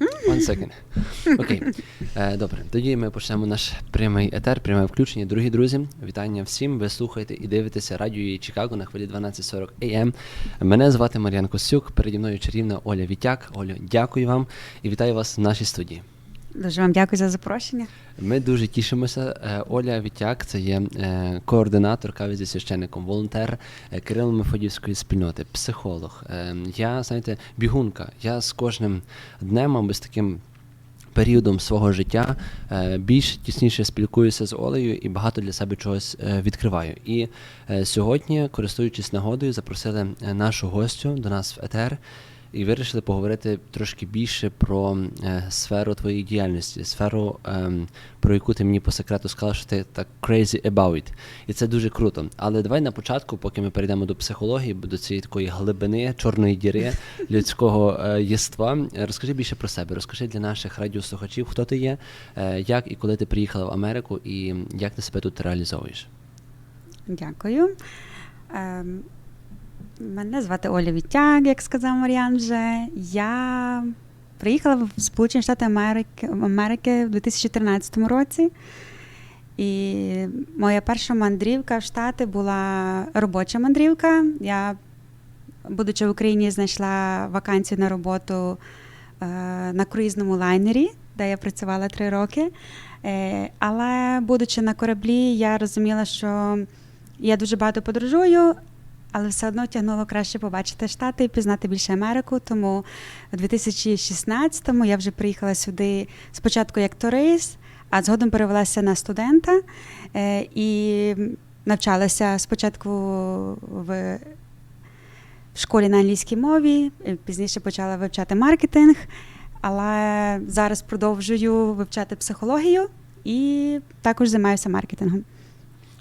One second. Окей. Е, добре, тоді ми почнемо наш прямий етер, пряме включення. Дорогі друзі, вітання всім. Ви слухаєте і дивитеся радіо Чикаго на хвилі 12.40 AM. Мене звати Мар'ян Костюк, переді мною чарівна Оля Вітяк. Оля, дякую вам і вітаю вас в нашій студії. Дуже вам дякую за запрошення. Ми дуже тішимося. Е, Оля Вітяк, це є е, координаторка зі священником, волонтер е, Кирило-Мефодівської спільноти, психолог. Я, знаєте, бігунка. Я з кожним днем або з таким. Періодом свого життя більш тісніше спілкуюся з Олею і багато для себе чогось відкриваю. І сьогодні, користуючись нагодою, запросили нашу гостю до нас в етер і вирішили поговорити трошки більше про е, сферу твоєї діяльності, сферу, ем, про яку ти мені по секрету сказала, що ти так crazy about it. І це дуже круто. Але давай на початку, поки ми перейдемо до психології, до цієї такої глибини, чорної діри людського е, єства, е, розкажи більше про себе. Розкажи для наших радіослухачів, хто ти є, е, як і коли ти приїхала в Америку, і як ти себе тут реалізовуєш. Дякую. Мене звати Оля Вітяк, як сказав Мар'ян вже. Я приїхала в Сполучені Штати Америки, Америки в 2013 році. І моя перша мандрівка в Штати була робоча мандрівка. Я, будучи в Україні, знайшла вакансію на роботу е, на круїзному лайнері, де я працювала три роки. Е, але, будучи на кораблі, я розуміла, що я дуже багато подорожую, але все одно тягнуло краще побачити Штати і пізнати більше Америку. Тому в 2016-му я вже приїхала сюди спочатку як турист, а згодом перевелася на студента е, і навчалася спочатку в в школі на англійській мові, е, пізніше почала вивчати маркетинг, але зараз продовжую вивчати психологію і також займаюся маркетингом.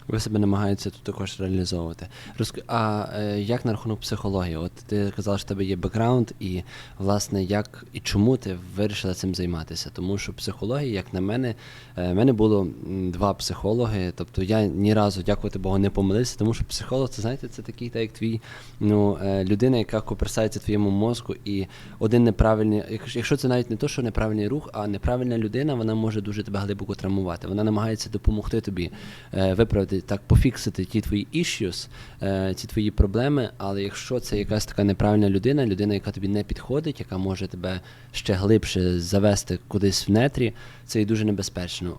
Ви себе намагаєтеся тут також реалізовувати. Розк... А е, як на рахунок психології? От ти казала, що в тебе є бекграунд, і власне як і чому ти вирішила цим займатися? Тому що психологія, як на мене, е, мене було два психологи. Тобто я ні разу, дякувати Богу, не помилився, тому що психолог, це знаєте, це такий, так як твій ну, е, людина, яка коперсається твоєму мозку, і один неправильний, якщо це навіть не то, що неправильний рух, а неправильна людина, вона може дуже тебе глибоко травмувати. Вона намагається допомогти тобі е, виправити так, пофіксити ті твої issues, е, ті твої проблеми. Але якщо це якась така неправильна людина, людина, яка тобі не підходить, яка може тебе ще глибше завести кудись в нетрі, це і дуже небезпечно.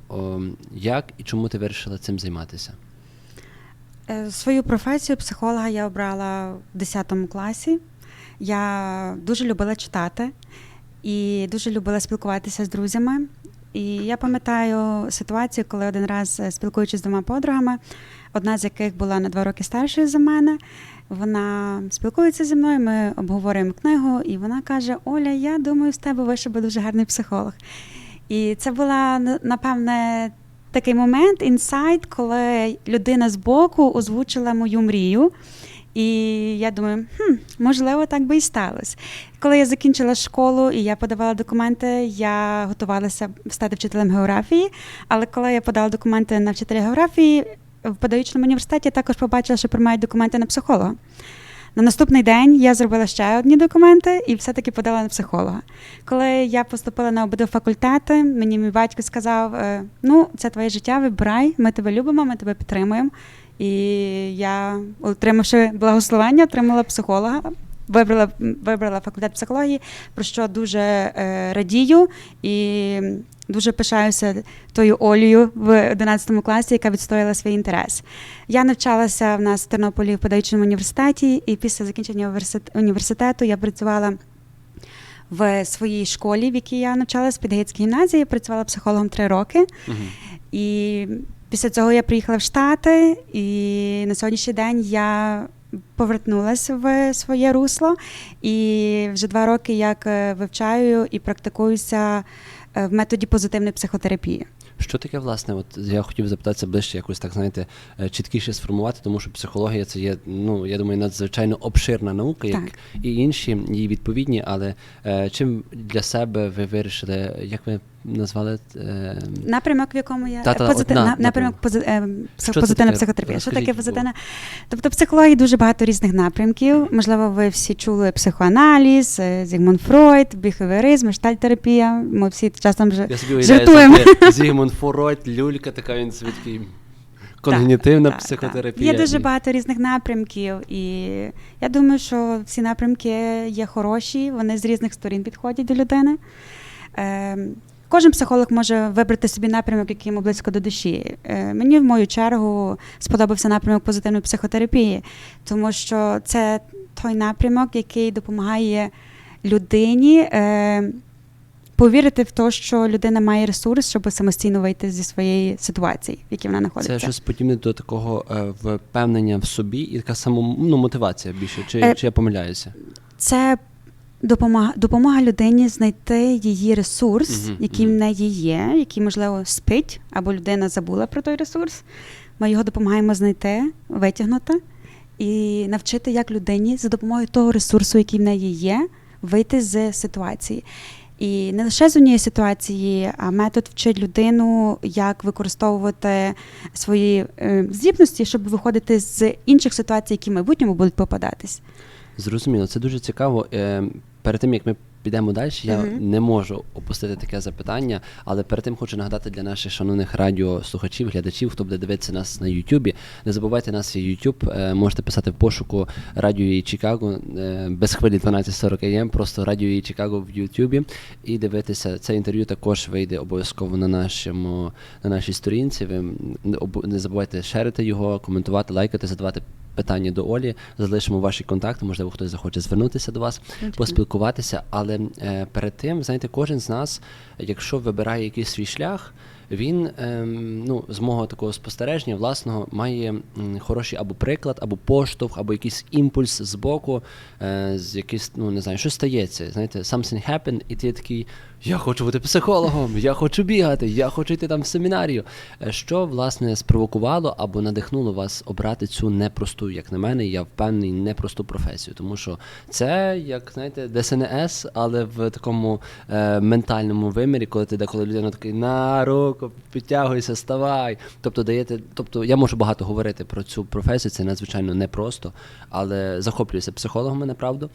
Як і чому ти вирішила цим займатися? Е, Свою професію психолога я обрала в 10 класі. Я дуже любила читати і дуже любила спілкуватися з друзями. І я пам'ятаю ситуацію, коли один раз е, спілкуючись з двома подругами, одна з яких була на два роки старшою за мене. Вона спілкується зі мною, ми обговорюємо книгу, і вона каже: Оля, я думаю, з тебе вийшов би дуже гарний психолог. І це була напевне такий момент, інсайт, коли людина з боку озвучила мою мрію. І я думаю, хм, можливо, так би і сталося. Коли я закінчила школу і я подавала документи, я готувалася стати вчителем географії. Але коли я подала документи на вчителя географії в педагогічному університеті, я також побачила, що приймають документи на психолога. На наступний день я зробила ще одні документи і все-таки подала на психолога. Коли я поступила на обидва факультети, мені мій батько сказав: е, ну, це твоє життя, вибирай, ми тебе любимо, ми тебе підтримуємо. І я, отримавши благословення, отримала психолога. Вибрала, вибрала факультет психології, про що дуже е, радію і дуже пишаюся тою Олею в 11 класі, яка відстояла свій інтерес. Я навчалася в нас в Тернополі в педагогічному університеті, і після закінчення університету я працювала в своїй школі, в якій я навчалася в Підгейській гімназії, працювала психологом три роки. І після цього я приїхала в Штати, і на сьогоднішній день я повернулася в своє русло. І вже два роки як е, вивчаю і практикуюся е, в методі позитивної психотерапії. Що таке, власне, от я хотів запитатися ближче, якось так знаєте, е, чіткіше сформувати, тому що психологія це є, ну я думаю, надзвичайно обширна наука, як Так. і інші її відповідні. Але е, чим для себе ви вирішили, як ви назвали? Е, Напрямок, в якому я Та-та, позити- одна, напрямок пози- е, Що позитивна таке? психотерапія. Що таке позитивна? Тобто в психології дуже багато різних напрямків. Можливо, ви всі чули психоаналіз, е, Зігмунд Фройд, біхевіоризм, гештальтерапія. Ми всі часом вже жартуємо. Зігмунд Фройд, люлька, така він собі когнітивна Так, так, психотерапія. так. Є дуже багато різних напрямків, і я думаю, що всі напрямки є хороші, вони з різних сторін підходять до людини. Е, Кожен психолог може вибрати собі напрямок, який йому близько до душі. Е, Мені, в мою чергу, сподобався напрямок позитивної психотерапії, тому що це той напрямок, який допомагає людині е, повірити в те, що людина має ресурс, щоб самостійно вийти зі своєї ситуації, в якій вона знаходиться. Це щось подібне до такого е, впевнення в собі і така само ну, мотивація більше. Чи, Е, чи я помиляюся? Це допомога, допомога людині знайти її ресурс, Мгм, який в неї є, який, можливо, спить, або людина забула про той ресурс. Ми його допомагаємо знайти, витягнути і навчити як людині за допомогою того ресурсу, який в неї є, вийти з ситуації. І не лише з однієї ситуації, а метод вчить людину, як використовувати свої е, здібності, щоб виходити з інших ситуацій, які в майбутньому будуть попадатись. Зрозуміло, це дуже цікаво. Перед тим як ми підемо далі, я Мгм. не можу опустити таке запитання, але перед тим хочу нагадати для наших шановних радіослухачів, глядачів, хто буде дивитися нас на Ютубі. Не забувайте нас є YouTube. Е, можете писати в пошуку Радіо і Чикаго е, без хвилі 1240 АМ, просто Радіо і Чикаго в Ютубі. І дивитися це інтерв'ю також вийде обов'язково на нашому на нашій сторінці. Ви не забувайте шерити його, коментувати, лайкати, задавати питання до Олі. Залишимо ваші контакти. Можливо, хтось захоче звернутися до вас, поспілкуватися. Але е, перед тим, знаєте, кожен з нас, якщо вибирає якийсь свій шлях. Він ем, ну, з мого такого спостереження власного має хороший або приклад, або поштовх, або якийсь імпульс з боку, е, з якийсь, ну не знаю, що стається. Знаєте, something happened, і ти такий, я хочу бути психологом, я хочу бігати, я хочу йти там в семінарію. Е, Що власне спровокувало або надихнуло вас обрати цю непросту, як на мене, я впевнений, непросту професію, тому що це як знаєте, ДСНС, але в такому е, ментальному вимірі, коли ти деколи людина такий на руку, підтягуйся, ставай. Тобто даєте, тобто я можу багато говорити про цю професію, це надзвичайно непросто, але захоплююся психологами, направду.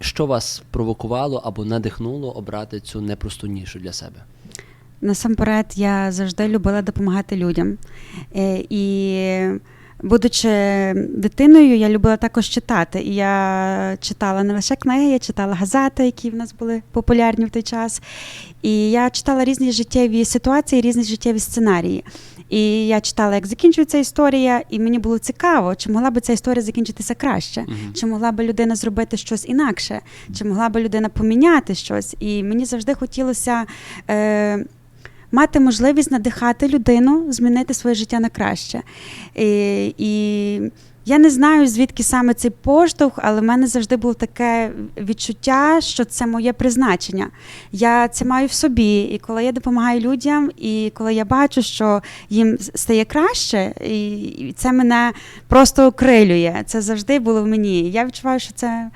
Що вас провокувало або надихнуло обрати цю непросту нішу для себе? Насамперед, я завжди любила допомагати людям. Е, І будучи дитиною, я любила також читати. І я читала не лише книги, я читала газети, які в нас були популярні в той час. І я читала різні життєві ситуації, різні життєві сценарії. І я читала, як закінчується історія, і мені було цікаво, чи могла би ця історія закінчитися краще, Мгм. чи могла би людина зробити щось інакше, чи могла би людина поміняти щось. І мені завжди хотілося. Е, Мати можливість надихати людину, змінити своє життя на краще. І, і я не знаю, звідки саме цей поштовх, але в мене завжди було таке відчуття, що це моє призначення. Я це маю в собі. І коли я допомагаю людям, і коли я бачу, що їм стає краще, і це мене просто окрилює. Це завжди було в мені. Я відчуваю, що це.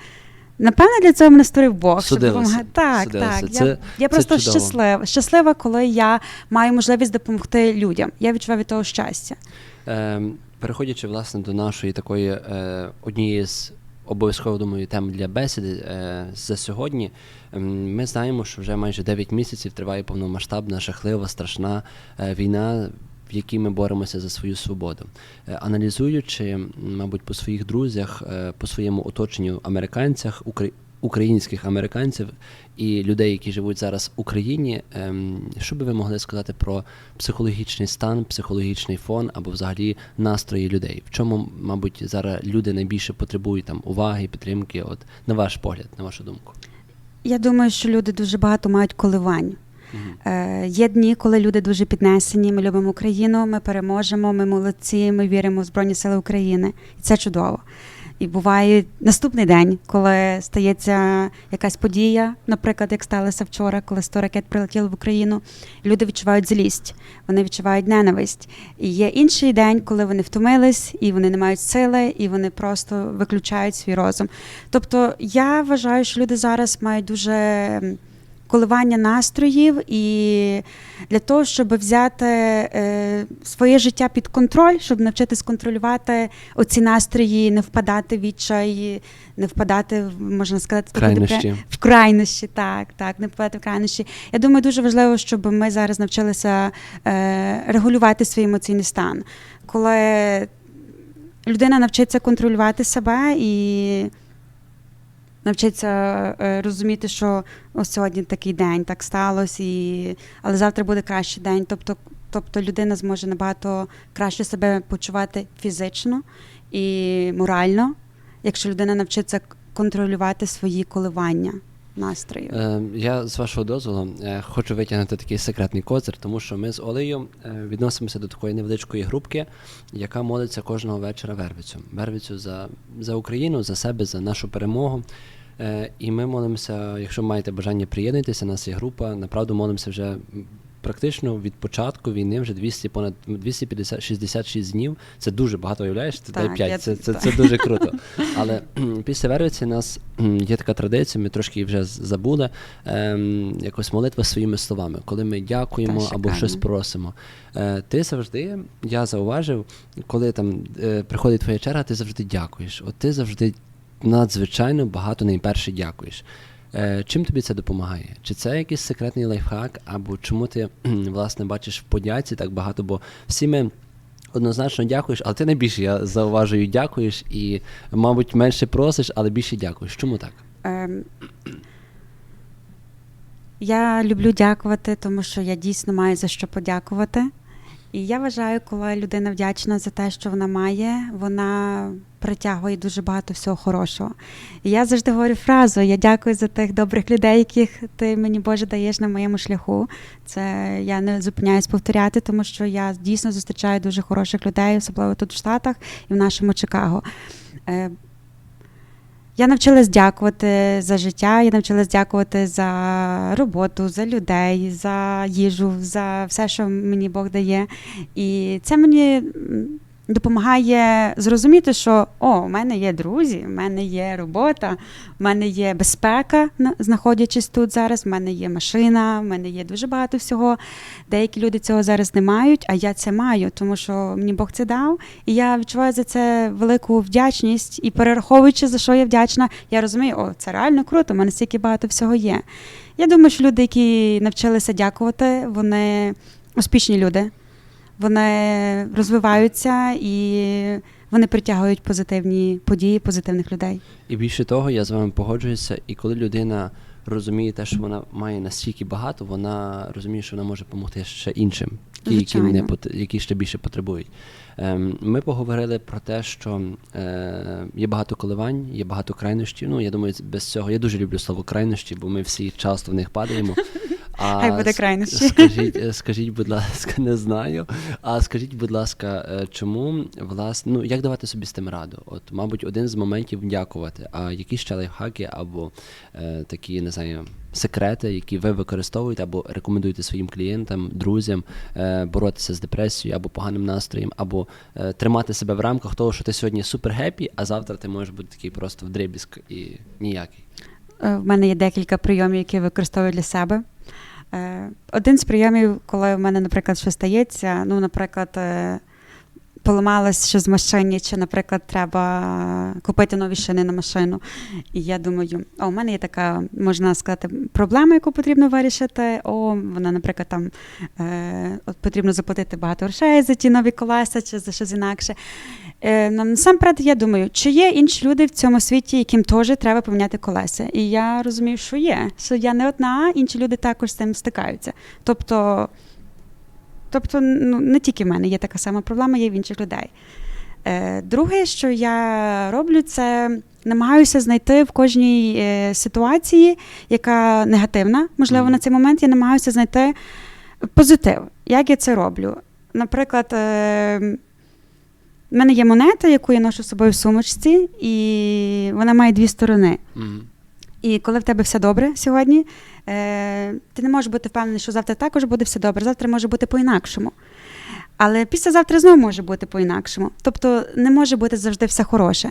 Напевно, для цього мене створив Бог. щоб Судилося. допомагати. Так, Судилося. так. Це- я я це просто чудово. щаслива. Щаслива, коли я маю можливість допомогти людям. Я відчуваю від того щастя. Е, переходячи власне до нашої такої е, однієї з обов'язково думаю тем для бесіди е, за сьогодні. ем, Ми знаємо, що вже майже 9 місяців триває повномасштабна, жахлива, страшна е, війна. В якій ми боремося за свою свободу, Е, аналізуючи, мабуть, по своїх друзях, е, по своєму оточенню американцях, українських американців і людей, які живуть зараз в Україні, ем, що би ви могли сказати про психологічний стан, психологічний фон або взагалі настрої людей? В чому, мабуть, зараз люди найбільше потребують там уваги, підтримки? От на ваш погляд, на вашу думку? Я думаю, що люди дуже багато мають коливань. Е, є дні, коли люди дуже піднесені. Ми любимо Україну, ми переможемо, ми молодці, ми віримо в Збройні Сили України. І це чудово. І буває наступний день, коли стається якась подія, наприклад, як сталося вчора, коли 100 ракет прилетіли в Україну. Люди відчувають злість, вони відчувають ненависть. І є інший день, коли вони втомились, і вони не мають сили, і вони просто виключають свій розум. Тобто я вважаю, що люди зараз мають дуже коливання настроїв, і для того, щоб взяти е, своє життя під контроль, щоб навчитись контролювати оці настрої, не впадати в відчай, не впадати в можна сказати таку Крайнощі. в крайнощі, так, так, не впадати в крайнощі. Я думаю, дуже важливо, щоб ми зараз навчилися е, регулювати свій емоційний стан. Коли людина навчиться контролювати себе і навчиться е, розуміти, що ось сьогодні такий день, так сталося, і... але завтра буде кращий день. Тобто, тобто людина зможе набагато краще себе почувати фізично і морально, якщо людина навчиться контролювати свої коливання настрою. Е, Я з вашого дозволу е, хочу витягнути такий секретний козир, тому що ми з Олею відносимося до такої невеличкої групки, яка молиться кожного вечора Вервицю. Вервицю за, за Україну, за себе, за нашу перемогу. Е, І ми молимося, якщо маєте бажання приєднатися, у нас є група. Направду молимося вже практично від початку війни, вже 200, понад 250 66 днів. Це дуже багато уявляєш. Це Так, дай 5, я- це, це, це дуже круто. Але після Вервиці у нас є така традиція, ми трошки вже забули. Ем, якось молитва своїми словами, коли ми дякуємо Та, або щось просимо. Е, ти завжди, я зауважив, коли там е, приходить твоя черга, ти завжди дякуєш. От ти завжди надзвичайно багато найперше дякуєш. Е, чим тобі це допомагає? Чи це якийсь секретний лайфхак, або чому ти власне бачиш в подяці так багато? Бо всі ми однозначно дякуєш, але ти найбільше, я зауважую, дякуєш і, мабуть, менше просиш, але більше дякуєш. Чому так? Ем, Я люблю дякувати, тому що я дійсно маю за що подякувати. І я вважаю, коли людина вдячна за те, що вона має, вона притягує дуже багато всього хорошого. І я завжди говорю фразу: я дякую за тих добрих людей, яких ти мені Боже даєш на моєму шляху. Це я не зупиняюсь повторяти, тому що я дійсно зустрічаю дуже хороших людей, особливо тут в Штатах і в нашому Чикаго. Я навчилась дякувати за життя, я навчилась дякувати за роботу, за людей, за їжу, за все, що мені Бог дає. І це мені допомагає зрозуміти, що о, у мене є друзі, у мене є робота, у мене є безпека, на- знаходячись тут зараз, у мене є машина, у мене є дуже багато всього. Деякі люди цього зараз не мають, а я це маю, тому що мені Бог це дав. І я відчуваю за це велику вдячність. І перераховуючи, за що я вдячна, я розумію, о, це реально круто, у мене стільки багато всього є. Я думаю, що люди, які навчилися дякувати, вони успішні люди, вони розвиваються і вони притягують позитивні події, позитивних людей. І більше того, я з вами погоджуюся, і коли людина розуміє те, що вона має настільки багато, вона розуміє, що вона може допомогти ще іншим, ті, які, не які ще більше потребують. Ем, ми поговорили про те, що е, є багато коливань, є багато крайнощів. Ну, я думаю, без цього я дуже люблю слово крайнощі, бо ми всі часто в них падаємо. А Хай буде крайнощі. Скажіть, е, скажіть, будь ласка, не знаю. А скажіть, будь ласка, е, чому власне, ну як давати собі з тим раду? От, мабуть, один з моментів дякувати. А які ще лайфхаки або е, такі, не знаю, секрети, які ви використовуєте або рекомендуєте своїм клієнтам, друзям е, боротися з депресією або поганим настроєм, або е, тримати себе в рамках того, що ти сьогодні супер гепі, а завтра ти можеш бути такий просто вдребізк і ніякий. Е, В мене є декілька прийомів, які я використовую для себе. Один з прийомів, коли в мене, наприклад, щось стається, ну, наприклад, поламалось щось в машині, чи, наприклад, треба купити нові шини на машину. І я думаю, о, у мене є така, можна сказати, проблема, яку потрібно вирішити. О, вона, наприклад, там е, от потрібно заплатити багато грошей за ті нові колеса чи за щось інакше. Е, ну, насамперед, я думаю, чи є інші люди в цьому світі, яким теж треба поміняти колеса? І я розумію, що є. Що я не одна, інші люди також з цим стикаються. Тобто, тобто ну, не тільки в мене є така сама проблема, є в інших людей. Е, друге, що я роблю, це намагаюся знайти в кожній е, ситуації, яка негативна, можливо, на цей момент я намагаюся знайти позитив. Як я це роблю? Наприклад, е, в мене є монета, яку я ношу з собою в сумочці, і вона має дві сторони. І коли в тебе все добре сьогодні, е, ти не можеш бути впевнений, що завтра також буде все добре, завтра може бути по-інакшому. Але післязавтра знову може бути по-інакшому. Тобто не може бути завжди все хороше.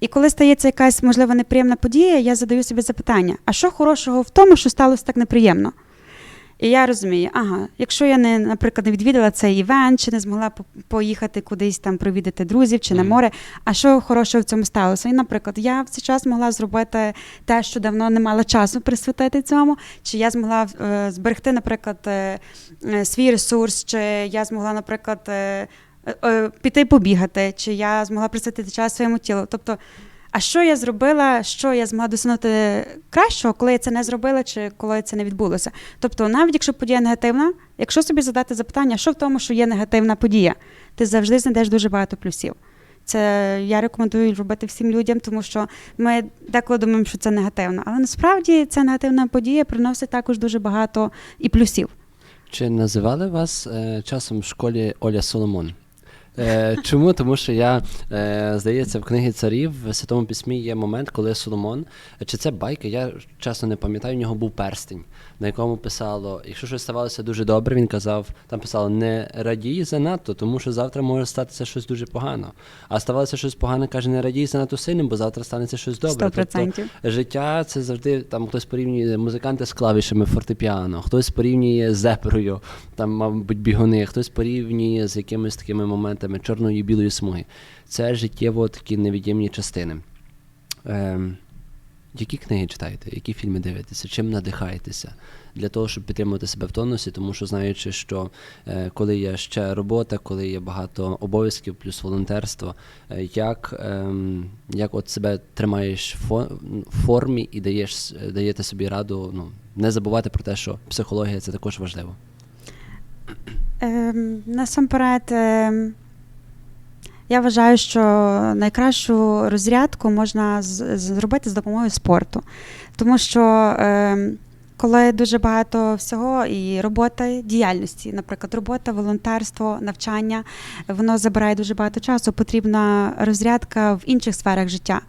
І коли стається якась, можливо, неприємна подія, я задаю собі запитання: а що хорошого в тому, що сталося так неприємно? І я розумію, ага, якщо я не, наприклад, не відвідала цей івент, чи не змогла поїхати кудись там провідати друзів чи на море, а що хорошого в цьому сталося? І, наприклад, я в цей час могла зробити те, що давно не мала часу присвятити цьому, чи я змогла е, зберегти, наприклад, е, е, свій ресурс, чи я змогла, наприклад, е, е, піти побігати, чи я змогла присвятити час своєму тілу. Тобто, а що я зробила, що я змогла досягнути кращого, коли я це не зробила, чи коли це не відбулося? Тобто, навіть якщо подія негативна, якщо собі задати запитання, що в тому, що є негативна подія, ти завжди знайдеш дуже багато плюсів. Це я рекомендую робити всім людям, тому що ми деколи думаємо, що це негативно. Але насправді ця негативна подія приносить також дуже багато і плюсів. Чи називали вас е, часом в школі Оля Соломон? Е, чому? Тому що я, е, здається, в книгі царів в Святому Письмі є момент, коли Соломон, чи це байка, я чесно не пам'ятаю, у нього був перстень, на якому писало, якщо щось ставалося дуже добре, він казав, там писало, не радій занадто, тому що завтра може статися щось дуже погано. А ставалося щось погане, каже, не радій занадто сильно, бо завтра станеться щось добре. 100%. Тобто, життя це завжди там хтось порівнює музиканти з клавішами фортепіано, хтось порівнює з зеброю, там, мабуть, бігуни, хтось порівнює з якимись такими моментами чорної і білої смуги. Це життєво такі невід'ємні частини. Ем, які книги читаєте, які фільми дивитеся, чим надихаєтеся для того, щоб підтримувати себе в тонусі, тому що знаючи, що е, коли є ще робота, коли є багато обов'язків, плюс волонтерство, е, як, ем, як от себе тримаєш в формі і даєш, даєте собі раду ну, не забувати про те, що психологія це також важливо. Ем, насамперед, ем, я вважаю, що найкращу розрядку можна зробити з допомогою спорту. Тому що ем, коли дуже багато всього і робота, діяльності, наприклад, робота, волонтерство, навчання, воно забирає дуже багато часу. Потрібна розрядка в інших сферах життя.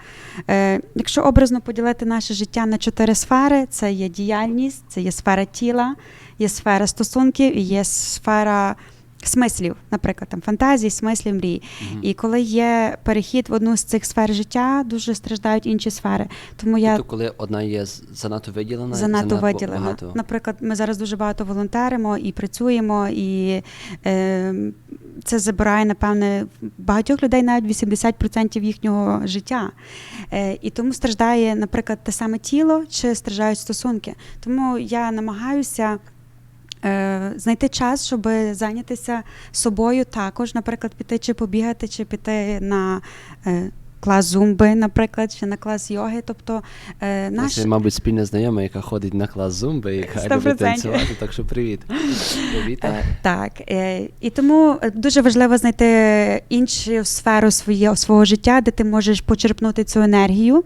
Е, якщо образно поділити наше життя на чотири сфери: це є діяльність, це є сфера тіла, є сфера стосунків і є сфера смислів, наприклад, там фантазій, смислів, мрій. І коли є перехід в одну з цих сфер життя, дуже страждають інші сфери. Тому я Тобто, коли одна є занадто виділена, занадто виділена. багато. Наприклад, ми зараз дуже багато волонтеримо і працюємо, і е, це забирає, напевне, багатьох людей навіть 80% їхнього життя. Е, і тому страждає, наприклад, те саме тіло чи страждають стосунки. Тому я намагаюся. Е, Знайти час, щоб зайнятися собою також, наприклад, піти чи побігати, чи піти на е, клас зумби, наприклад, чи на клас йоги. Тобто е, наш Це, мабуть, спільна знайома, яка ходить на клас зумби, яка Сто любить танцювати, так що привіт. Привіт. Е, Так, е, і тому дуже важливо знайти іншу сферу своє, свого життя, де ти можеш почерпнути цю енергію.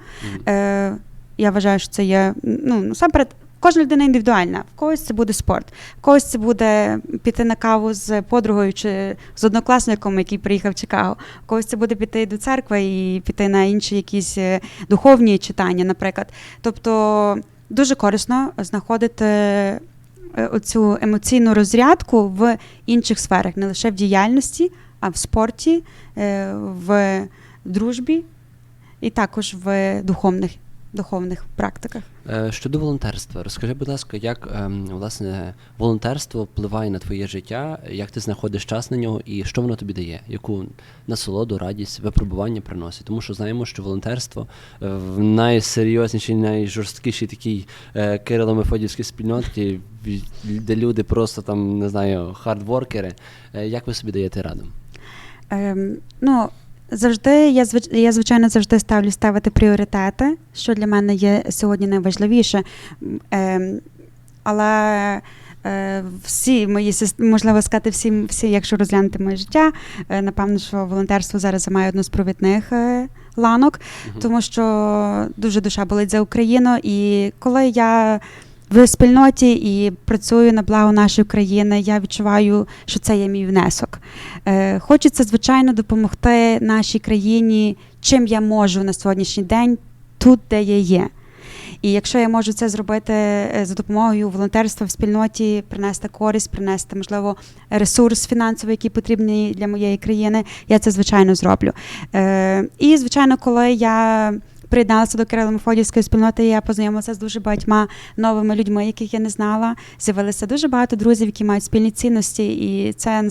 Е, Я вважаю, що це є ну, насамперед. Кожна людина індивідуальна. В когось це буде спорт, в когось це буде піти на каву з подругою чи з однокласником, який приїхав в Чикаго. В когось це буде піти до церкви і піти на інші якісь е, духовні читання, наприклад. Тобто дуже корисно знаходити е, оцю емоційну розрядку в інших сферах, не лише в діяльності, а в спорті, е, в дружбі і також в духовних, духовних практиках. Е, Щодо волонтерства, розкажи, будь ласка, як ем, власне волонтерство впливає на твоє життя, як ти знаходиш час на нього і що воно тобі дає? Яку насолоду, радість, випробування приносить? Тому що знаємо, що волонтерство е, в найсерйознішій, найжорсткішій такій е, кирило-мефодівській спільноті, де люди просто там не знаю, хардворкери. Як ви собі даєте раду? Ем, ну, завжди я я звичайно завжди ставлю ставити пріоритети, що для мене є сьогодні найважливіше. Ем, але е, всі мої можливо сказати, всі, всі, якщо розглянути моє життя, е, напевно, що волонтерство зараз займає одну з провідних е, ланок, тому що дуже душа болить за Україну. І коли я в спільноті і працюю на благо нашої країни. Я відчуваю, що це є мій внесок. Е, Хочеться, звичайно, допомогти нашій країні, чим я можу на сьогоднішній день, тут, де я є. І якщо я можу це зробити е, за допомогою волонтерства в спільноті, принести користь, принести, можливо, ресурс фінансовий, який потрібний для моєї країни, я це звичайно зроблю. Е, і, звичайно, коли я приєдналася до Кирило-Мефодіївської спільноти, я познайомилася з дуже багатьма новими людьми, яких я не знала. З'явилося дуже багато друзів, які мають спільні цінності, і це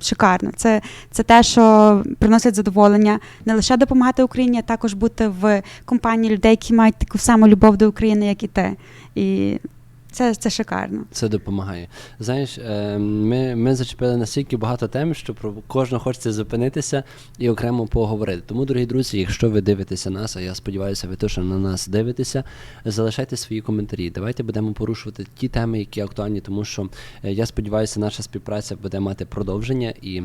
шикарно. Це, це те, що приносить задоволення не лише допомагати Україні, а також бути в компанії людей, які мають таку саму любов до України, як і ти. І це, це шикарно. Це допомагає. Знаєш, е, ми, ми зачепили настільки багато тем, що про кожного хочеться зупинитися і окремо поговорити. Тому, дорогі друзі, якщо ви дивитеся нас, а я сподіваюся, ви точно на нас дивитеся, залишайте свої коментарі. Давайте будемо порушувати ті теми, які актуальні, тому що е, я сподіваюся, наша співпраця буде мати продовження і.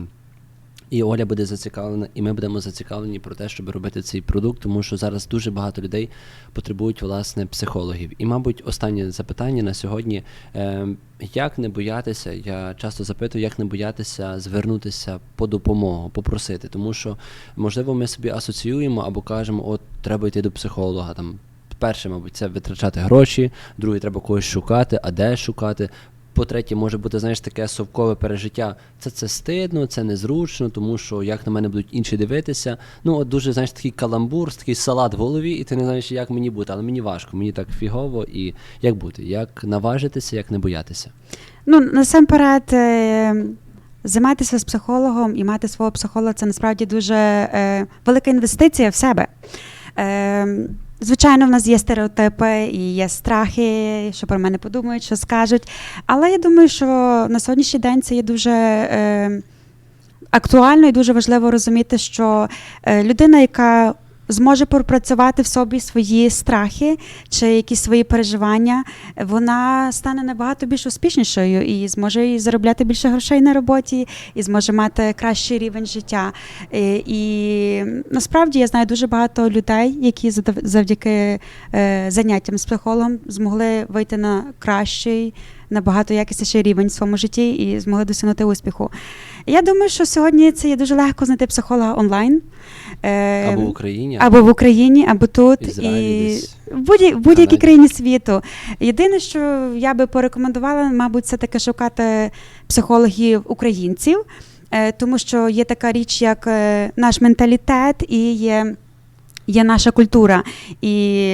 І Оля буде зацікавлена, і ми будемо зацікавлені про те, щоб робити цей продукт, тому що зараз дуже багато людей потребують власне психологів. І, мабуть, останнє запитання на сьогодні: е, як не боятися? Я часто запитую, як не боятися звернутися по допомогу, попросити, тому що можливо ми собі асоціюємо або кажемо, от треба йти до психолога там. Перше, мабуть, це витрачати гроші, друге, треба когось шукати, а де шукати. По-третє, може бути, знаєш, таке совкове пережиття. Це це стидно, це незручно, тому що як на мене будуть інші дивитися. Ну, от дуже, знаєш, такий каламбур, такий салат в голові, і ти не знаєш, як мені бути, але мені важко, мені так фігово, і як бути, як наважитися, як не боятися. Ну, насамперед, е, займатися з психологом і мати свого психолога це насправді дуже е, велика інвестиція в себе. Е, Звичайно, в нас є стереотипи і є страхи, що про мене подумають, що скажуть. Але я думаю, що на сьогоднішній день це є дуже е, актуально і дуже важливо розуміти, що е, людина, яка зможе пропрацювати в собі свої страхи чи якісь свої переживання, вона стане набагато більш успішнішою і зможе і заробляти більше грошей на роботі, і зможе мати кращий рівень життя. Е, І насправді я знаю дуже багато людей, які завдяки е, заняттям з психологом змогли вийти на кращий. Набагато якісніший рівень в своєму житті і змогли досягнути успіху. Я думаю, що сьогодні це є дуже легко знайти психолога онлайн. Е, Або в Україні, або в Україні, або тут, Ізраїлі і десь. в будь- в будь-якій Канаді. країні світу. Єдине, що я би порекомендувала, мабуть, це таке шукати психологів українців, е, тому що є така річ, як е, наш менталітет і є. Є наша культура, і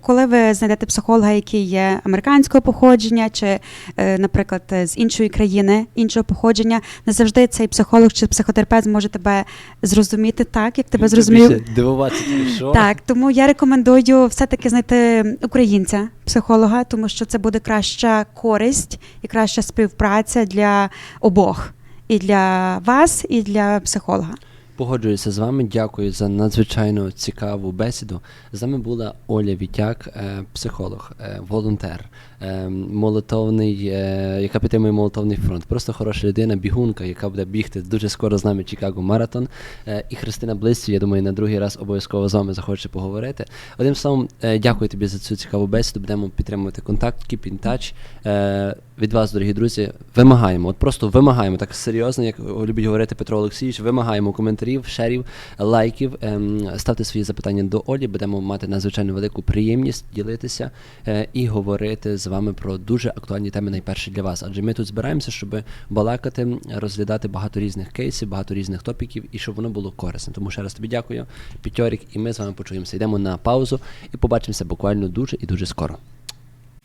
коли ви знайдете психолога, який є американського походження, чи, е, наприклад, з іншої країни, іншого походження, не завжди цей психолог чи психотерапевт зможе тебе зрозуміти так, як тебе зрозумів Дивуватися, що так, тому я рекомендую все-таки знайти українця, психолога, тому що це буде краща користь і краща співпраця для обох. І для вас, і для психолога. Погоджуюся з вами. Дякую за надзвичайно цікаву бесіду. З нами була Оля Вітяк, е, психолог, е, волонтер, е, молитовний, е, яка підтримує молитовний фронт. Просто хороша людина, бігунка, яка буде бігти дуже скоро з нами Чикаго Маратон. Е, І Христина Близьці, я думаю, на другий раз обов'язково з вами захоче поговорити. Одним словом, е, дякую тобі за цю цікаву бесіду. Будемо підтримувати контакт, keep in touch. Від вас, дорогі друзі, вимагаємо, от просто вимагаємо, так серйозно, як любить говорити Петро Олексійович, вимагаємо коментарів, шерів, лайків. Ем, ставте свої запитання до Олі, будемо мати надзвичайно велику приємність ділитися і говорити з вами про дуже актуальні теми, найперше для вас. Адже ми тут збираємося, щоб балакати, розглядати багато різних кейсів, багато різних топіків, і щоб воно було корисно. Тому ще раз тобі дякую, Пітьорік, і ми з вами почуємося. Йдемо на паузу і побачимося буквально дуже і дуже скоро.